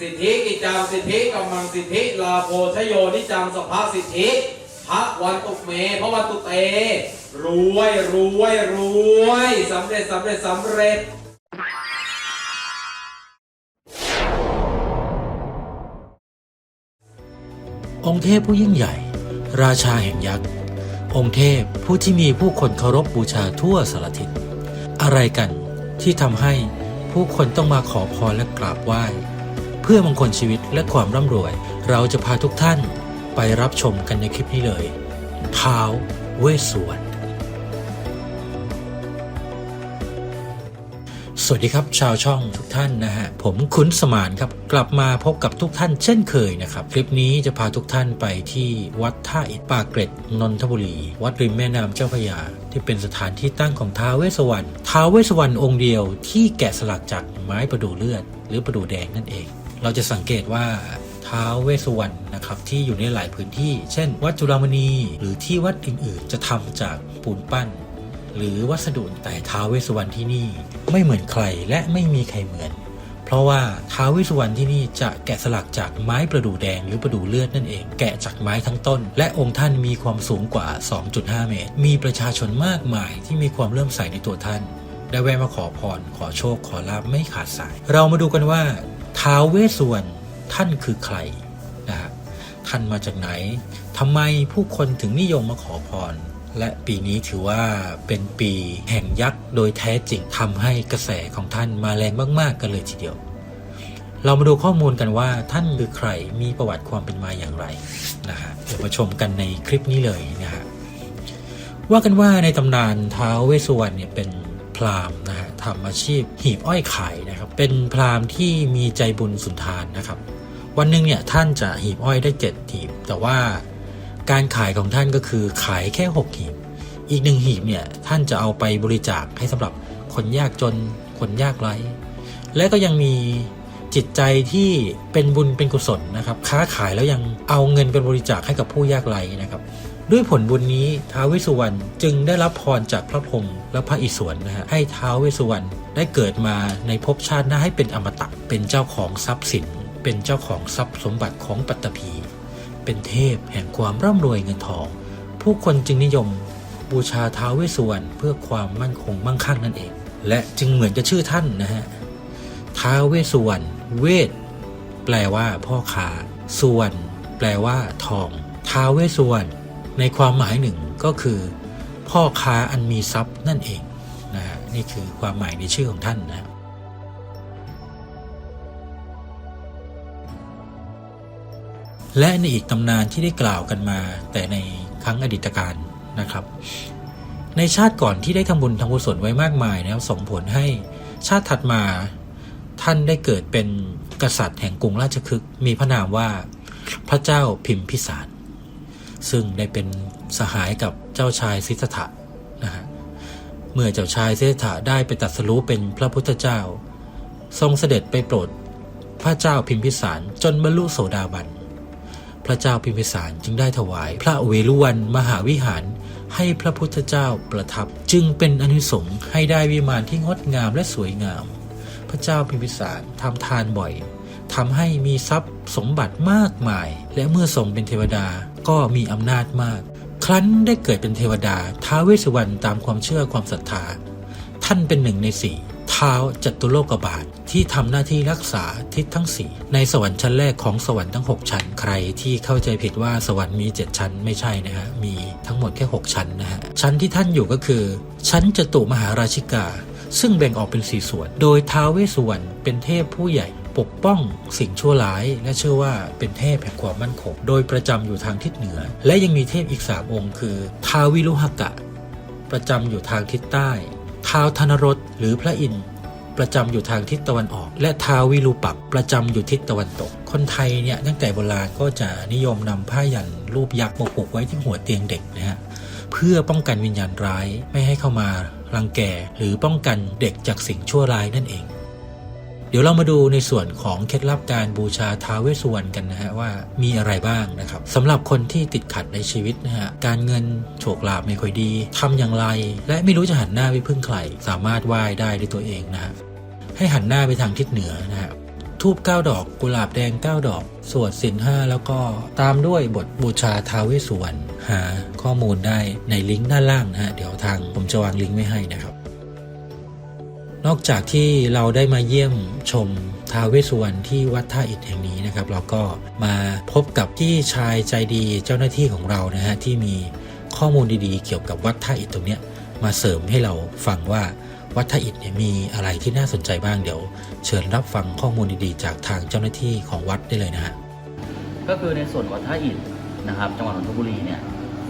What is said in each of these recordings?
สิทธิกิจจังสิทธิกำมังสิทธิลาโภชโยนิจังสภาสิทธิพระวันตุเมพระวันตุเต รวยรวยรวยสำเร็จสำเร็จสำเร็จองค์เทพผู้ยิ่งใหญ่ ราชาแห่งยักษ์ องค์เทพผู้ที่มีผู้คนเคารพบูชาทั่วสารทิศอะไรกันที่ทำให้ผู้คนต้องมาขอพรและกราบไหว้ เพื่อมงคลชีวิตและความร่ำรวย เราจะพาทุกท่านไปรับชมกันในคลิปนี้เลยท้าวเวสสวรรณสวัสดีครับชาวช่องทุกท่านนะฮะ ผมขุนสมานครับ กลับมาพบกับทุกท่านเช่นเคยนะครับ คลิปนี้จะพาทุกท่านไปที่วัดท่าอิฐปากเกร็ดนนทบุรี วัดริมแม่น้ำเจ้าพระยา ที่เป็นสถานที่ตั้งของท้าวเวสวรรณท้าวเวสสวรรณองค์เดียวที่แกะสลักจากไม้ประดู่เลือด หรือประดู่แดงนั่นเอง เราจะสังเกตว่าท้าวเวสสวรรณนะครับที่อยู่ในหลายพื้นที่ เช่น วัดจุฬามณีหรือที่วัดอื่นๆ จะทำจากปูนปั้น หรือวัสดุแต่ท้าวเวสสวรรณที่นี่ไม่เหมือนใครและไม่มีใครเหมือน เพราะว่าท้าวเวสสวรรณที่นี่จะแกะสลักจากไม้ประดู่แดงหรือประดู่เลือดนั่นเอง แกะจากไม้ทั้งต้น และองค์ท่านมีความสูงกว่า 2.5 เมตร มีประชาชนมากมายที่มีความเลื่อมใสในตัวท่านได้แวะมาขอพรขอโชคขอลาบไม่ขาดสาย เรามาดูกันว่า ท้าวเวสสวรรณท่านคือใครนะฮะท่านมาจากไหนทำไมผู้คนถึงนิยมมาขอพร และปีนี้ถือว่าเป็นปีแห่งยักษ์โดยแท้จริงทำให้กระแสของท่านมาแรงมากๆกันเลยทีเดียว เรามาดูข้อมูลกันว่าท่านคือใครมีประวัติความเป็นมาอย่างไรนะฮะเดี๋ยวมาชมกันในคลิปนี้เลยนะฮะว่ากันว่าในตำนานท้าวเวสสุวรรณเนี่ยเป็น พราหมณ์นะฮะทำอาชีพหีบอ้อยขายนะครับ เป็นพราหมณ์ที่มีใจบุญสุนทานนะครับ วันหนึ่งเนี่ยท่านจะหีบอ้อยได้เจ็ดหีบ แต่ว่าการขายของท่านก็คือขายแค่หกหีบ อีกหนึ่งหีบเนี่ยท่านจะเอาไปบริจาคให้สำหรับคนยากจนคนยากไร้และก็ยังมีจิตใจที่เป็นบุญเป็นกุศลนะครับ ค้าขายแล้วยังเอาเงินเป็นบริจาคให้กับผู้ยากไร้นะครับ ด้วยผลบุญนี้ท้าวเวสสุวรรณจึงได้รับพรจากพระพรหมและพระอิศวรนะฮะให้ท้าวเวสสุวรรณได้เกิดมาในภพชาติหน้าให้เป็นอมตะเป็นเจ้าของทรัพย์สิน เป็นเจ้าของทรัพย์สมบัติของปัตตภีเป็นเทพแห่งความร่ำรวยเงินทอง ผู้คนจึงนิยมบูชาท้าวเวสสุวรรณเพื่อความมั่นคงมั่งคั่งนั่นเอง และจึงเหมือนจะชื่อท่านนะฮะท้าวเวสสุวรรณเวท แปลว่าพ่อค้าสุวรรณแปลว่าทองท้าวเวสสุวรรณ ในความหมายหนึ่งก็คือ พ่อค้าอันมีทรัพย์นั่นเองนะฮะนี่คือความหมายในชื่อของท่านนะและในอีกตำนานที่ได้กล่าวกันมา แต่ในครั้งอดีตการนะครับ ในชาติก่อนที่ได้ทำบุญทำกุศลไว้มากมายนะครับส่งผลให้ชาติถัดมาท่านได้เกิดเป็นกษัตริย์แห่งกรุงราชคฤห์มีพระนามว่าพระเจ้าพิมพิสาร ซึ่งได้เป็นสหายกับเจ้าชายสิทธัตถะนะฮะเมื่อเจ้าชายสิทธัตถะได้ไปตรัสรู้เป็นพระพุทธเจ้า ทรงเสด็จไปโปรดพระเจ้าพิมพิสารจนบรรลุโสดาบัน พระเจ้าพิมพิสารจึงได้ถวาย พระเวรุวันมหาวิหารให้พระพุทธเจ้าประทับจึงเป็นอนุสงส์ให้ได้วิมานที่งดงามและสวยงาม พระเจ้าพิมพิสารทำทานบ่อย ทำให้มีทรัพย์สมบัติมากมาย และเมื่อทรงเป็นเทวดาก็มีอำนาจมาก ครั้นได้เกิดเป็นเทวดาท้าวเวสสุวรรณตามความเชื่อความศรัทธา ท่านเป็นหนึ่งในสี่ท้าวจัตุโลกบาทที่ทำหน้าที่รักษาทิศทั้งสี่ในสวรรค์ชั้นแรกของสวรรค์ทั้ง 6 ชั้น ใครที่เข้าใจผิดว่าสวรรค์มี 7 ชั้นไม่ใช่นะฮะ มีทั้งหมดแค่ 6 ชั้นนะฮะ ชั้นที่ท่านอยู่ก็คือ ชั้นจตุมหาราชิกา ซึ่งแบ่งออกเป็นสี่ส่วน โดยท้าวเวสสุวรรณเป็นเทพผู้ใหญ่ ปกป้องสิ่งชั่วร้าย และเชื่อว่าเป็นเทพแห่งความมั่นคง โดยประจำอยู่ทางทิศเหนือ และยังมีเทพอีกสามองค์คือท้าววิรุหกะ ประจำอยู่ทางทิศใต้ท้าวธนรสหรือพระอินทร์ประจำอยู่ทางทิศตะวันออก และท้าววิรูปักษ์ประจำอยู่ทิศตะวันตก คนไทยเนี่ยตั้งแต่โบราณก็จะนิยมนำผ้ายันรูปยักษ์มาผูกไว้ที่หัวเตียงเด็กนะฮะเพื่อป้องกันวิญญาณร้ายไม่ให้เข้ามารังแกหรือป้องกันเด็กจากสิ่งชั่วร้ายนั่นเอง เดี๋ยวเรามาดูในส่วนของเคล็ดลับการบูชาท้าวเวสสุวรรณกันนะฮะว่ามีอะไรบ้างนะครับสำหรับคนที่ติดขัดในชีวิตนะฮะการเงินโชคลาภไม่ค่อยดีทำอย่างไร และไม่รู้จะหันหน้าไปพึ่งใครสามารถไหว้ได้ด้วยตัวเองนะฮะให้หันหน้าไปทางทิศเหนือนะฮะทูบ9ดอกกุหลาบแดง 9 ดอก สวดสินห้าแล้วก็ตามด้วยบทบูชาท้าวเวสสุวรรณหาข้อมูลได้ในลิงก์ด้านล่างนะฮะเดี๋ยวทางผมจะวางลิงก์ไว้ให้นะครับ นอกจากที่เราได้มาเยี่ยมชมท้าวเวสสุวรรณที่วัดท่าอิฐแห่งนี้นะครับ เราก็มาพบกับที่ชายใจดีเจ้าหน้าที่ของเรานะฮะที่มีข้อมูลดีๆ เกี่ยวกับวัดท่าอิฐตรงเนี้ยมาเสริมให้เราฟังว่าวัดท่าอิฐเนี่ยมีอะไรที่น่าสนใจบ้างเดี๋ยว เชิญรับฟังข้อมูลดีๆ จากทางเจ้าหน้าที่ของวัดได้เลยนะฮะก็คือในส่วนวัดท่าอิฐนะครับ จังหวัดนนทบุรีเนี่ย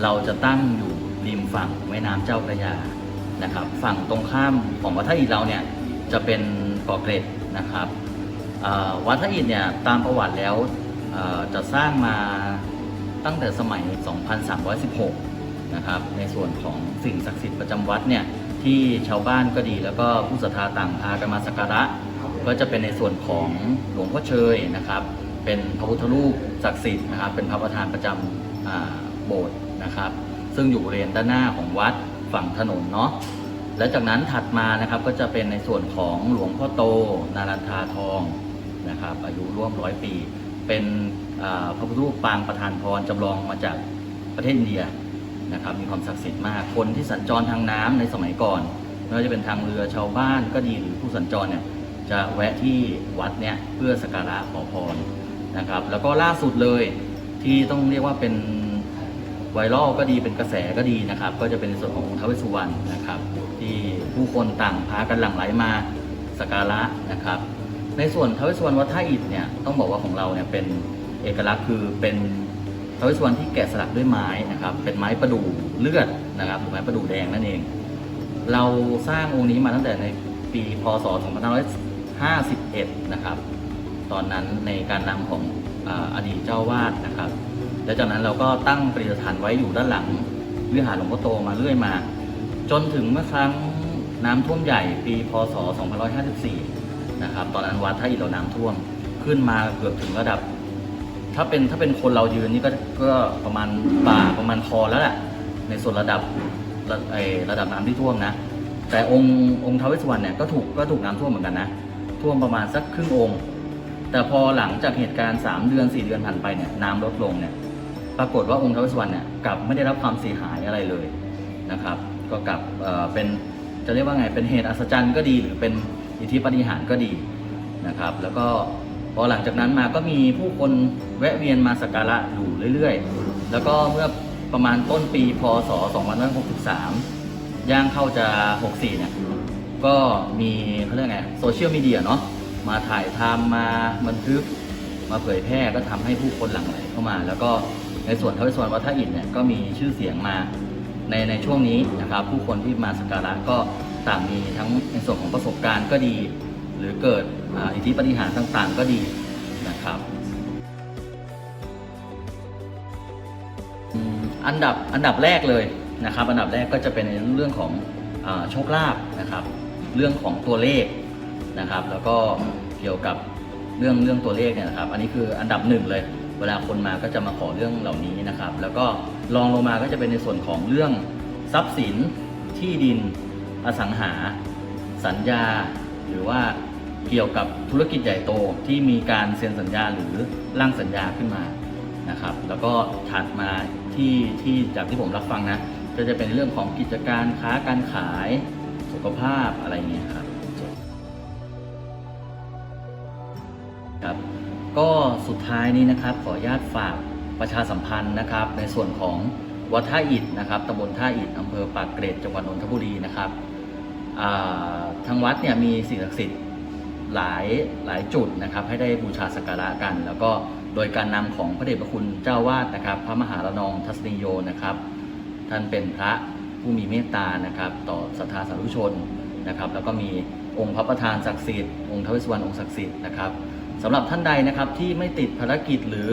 เราจะตั้งอยู่ริมฝั่งแม่น้ำเจ้าพระยา นะครับ ฝั่งตรงข้ามของวัดท่าอิฐเราเนี่ยจะเป็นกาะเกร็ดนะครับวัดท่าอิฐเนี่ยตามประวัติแล้วจะสร้างมาตั้งแต่สมัย 2316 นะครับ ในส่วนของสิ่งศักดิ์สิทธิ์ประจำวัดเนี่ยที่ชาวบ้านก็ดีแล้วก็ผู้ศรัทธาต่างพากันมาสักการะ ก็จะเป็นในส่วนของหลวงพ่อเชยนะครับ เป็นพระพุทธรูปศักดิ์สิทธิ์นะครับ เป็นพระประธานประจำโบสถ์นะครับ ซึ่งอยู่บริเวณด้านหน้าของวัด ฝั่งถนนเนาะและจากนั้นถัดมานะครับก็จะเป็นในส่วนของหลวงพ่อโต นารันทาทองนะครับอายุร่วมร้อยปี เป็นพระพุทธรูปปางประธานพรจำลองมาจากประเทศอินเดียนะครับมีความศักดิ์สิทธิ์มาก คนที่สัญจรทางน้ำในสมัยก่อนไม่ว่าจะเป็นทางเรือชาวบ้านก็ดีหรือผู้สัญจรเนี่ยจะแวะที่วัดเนี่ยเพื่อสักการะขอพรนะครับ แล้วก็ล่าสุดเลยที่ต้องเรียกว่าเป็น ไวรัลก็ดีเป็นกระแสก็ดีนะครับ ก็จะเป็นในส่วนขององค์ท้าวเวสสุวรรณนะครับ ที่ผู้คนต่างพากันหลั่งไหลมาสักการะนะครับ ในส่วนท้าวเวสสุวรรณวัดท่าอิฐเนี่ยต้องบอกว่าของเราเนี่ยเป็นเอกลักษณ์คือเป็นท้าวเวสสุวรรณที่แกะสลักด้วยไม้นะครับ เป็นไม้ประดู่เลือดนะครับหรือไม้ประดู่แดงนั่นเอง เราสร้างองค์นี้มาตั้งแต่ในปีพศ 2551 นะครับ ตอนนั้นในการนำของออดีตเจ้าวาดนะครับ และจากนั้นเราก็ตั้งประดิษฐานไว้อยู่ด้านหลังวิหารหลวงพ่อโตมาเรื่อยมา จนถึงเมื่อครั้งน้ำท่วมใหญ่ปีพศ 2554 นะครับ ตอนนั้นวัดท่าอิฐเราน้ำท่วมขึ้นมาเกือบถึงระดับ ถ้าเป็นถ้าเป็นคนเรายืนนี่ก็ก็ประมาณบ่าประมาณคอแล้วแหละในส่วนระดับระระดับน้ำที่ท่วมนะ แต่องค์องค์ท้าวเวสสุวรรณเนี่ยก็ถูกก็ถูกน้ำท่วมเหมือนกันนะ ท่วมประมาณสักครึ่งองค์ แต่พอหลังจากเหตุการณ์ 3 เดือน 4 เดือนผ่านไปเนี่ยน้ำลดลงเนี่ย ปรากฏว่าองค์ท้าวสุวรรณเนี่ยกลับไม่ได้รับความเสียหายอะไรเลยนะครับ ก็กลับเป็นจะเรียกว่าไงเป็นเหตุอัศจรรย์ก็ดีหรือเป็นอิทธิปฏิหารก็ดีนะครับ แล้วก็พอหลังจากนั้นมาก็มีผู้คนแวะเวียนมาสักการะอยู่เรื่อยๆ แล้วก็เมื่อประมาณต้นปีพศ 2563 ย่างเข้าจะ 64 เนี่ย ก็มีเขาเรียกไงโซเชียลมีเดียเนาะ มาถ่ายทำมาบันทึก มาเผยแพร่ก็ทำให้ผู้คนหลั่งไหลเข้ามา แล้วก็ ในส่วนทวิสวนวัดท่าอิฐเนี่ยก็มีชื่อเสียงมาในในช่วงนี้นะครับ ผู้คนที่มาสักการะก็ต่างมีทั้งในส่วนของประสบการณ์ก็ดี หรือเกิดอ,อิทธิปฏิหารต่างๆ ก็ดีนะครับ อันดับอันดับแรกเลยนะครับ อันดับแรกก็จะเป็นในเรื่องของอโชคลาภนะครับ เรื่องของตัวเลขนะครับ แล้วก็เกี่ยวกับเรื่องเรื่องตัวเลขเนี่ยนะครับ อันนี้คืออันดับหนึ่งเลย เวลาคนมาก็จะมาขอเรื่องเหล่านี้นะครับ แล้วก็รองลงมาก็จะเป็นในส่วนของเรื่องทรัพย์สินที่ดิน อสังหา สัญญา หรือว่าเกี่ยวกับธุรกิจใหญ่โตที่มีการเซ็นสัญญาหรือร่างสัญญาขึ้นมานะครับ แล้วก็ถัดมาที่ที่จากที่ผมรับฟังนะก็จะเป็นเรื่องของกิจการค้าการขายสุขภาพอะไรเงี้ยครับครับ ก็สุดท้ายนี้นะครับขออนุญาตฝากประชาสัมพันธ์นะครับ ในส่วนของวัดท่าอิฐนะครับตำบลท่าอิฐอำเภอปากเกร็ดจังหวัดนนทบุรีนะครับทางวัดเนี่ยมีสิ่งศักดิ์สิทธิ์หลายหลายจุดนะครับ ให้ได้บูชาสักการะกัน แล้วก็โดยการนำของพระเดชพระคุณเจ้าวาดนะครับ พระมหาระนองทัศนีโยนะครับ ท่านเป็นพระผู้มีเมตตานะครับ ต่อศรัทธาสาธุชนนะครับ แล้วก็มีองค์พระประธานศักดิ์สิทธิ์องค์ทวเวสสุวรรณองค์ศักดิ์สิทธิ์นะครับ สำหรับท่านใดนะครับที่ไม่ติดภารกิจหรือ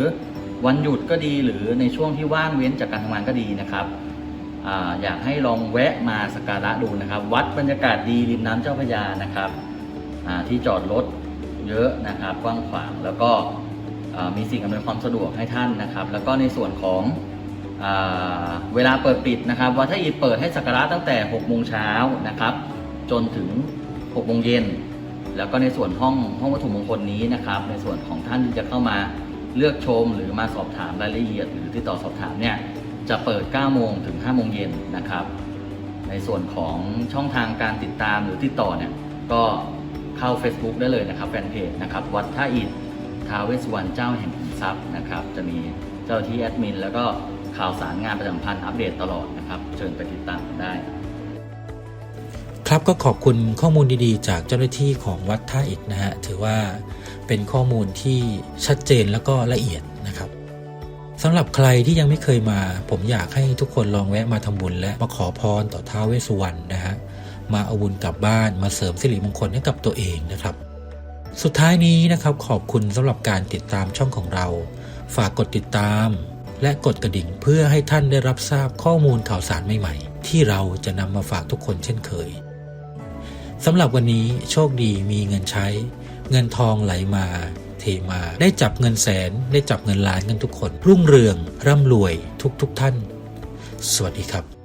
วันหยุดก็ดีหรือในช่วงที่ว่างเว้นจากการทำงานก็ดีนะครับออยากให้ลองแวะมาสักการะดูนะครับ วัดบรรยากาศดีริมน้ำเจ้าพระยานะครับที่จอดรถเยอะนะครับกว้างขวางแล้วก็มีสิ่งอำนวยความสะดวกให้ท่านนะครับ แล้วก็ในส่วนของเวลาเปิดปิดนะครับวัดท่าอิฐเปิดให้สักการะตั้งแต่6โมงเช้านะครับ จนถึง6โมงเย็น แล้วก็ในส่วนห้องห้องวัตถุมงคลนี้นะครับ ในส่วนของท่านที่จะเข้ามาเลือกชมหรือมาสอบถามรายละเอียด หรือติดต่อสอบถามเนี่ยจะเปิด 9 โมงถึง 5 โมงเย็นนะครับ ในส่วนของช่องทางการติดตามหรือติดต่อเนี่ยก็เข้า Facebook ได้เลยนะครับแฟนเพจนะครับวัดท่าอิฐท้าวเวสวรรณเจ้าแห่งขุนทรัพย์นะครับ จะมีเจ้าหน้าที่แอดมิน แล้วก็ข่าวสารงานประจำพันธ์อัปเดตตลอดนะครับ เชิญไปติดตามกันได้ ครับก็ขอบคุณข้อมูลดีๆ จากเจ้าหน้าที่ของวัดท่าอิฐนะฮะถือว่าเป็นข้อมูลที่ชัดเจนแล้วก็ละเอียดนะครับสำหรับใครที่ยังไม่เคยมา ผมอยากให้ทุกคนลองแวะมาทำบุญและมาขอพรต่อท้าวเวสสุวรรณนะฮะมาเอาบุญกลับบ้านมาเสริมสิริมงคลให้กับตัวเองนะครับ สุดท้ายนี้นะครับขอบคุณสำหรับการติดตามช่องของเรา ฝากกดติดตาม และกดกระดิ่งเพื่อให้ท่านได้รับทราบข้อมูลข่าวสารใหม่ๆ ที่เราจะนำมาฝากทุกคนเช่นเคย สำหรับวันนี้โชคดีมีเงินใช้ เงินทองไหลมาเทมา ได้จับเงินแสน ได้จับเงินล้านกันทุกคน รุ่งเรืองร่ำรวยทุกทุกท่าน สวัสดีครับ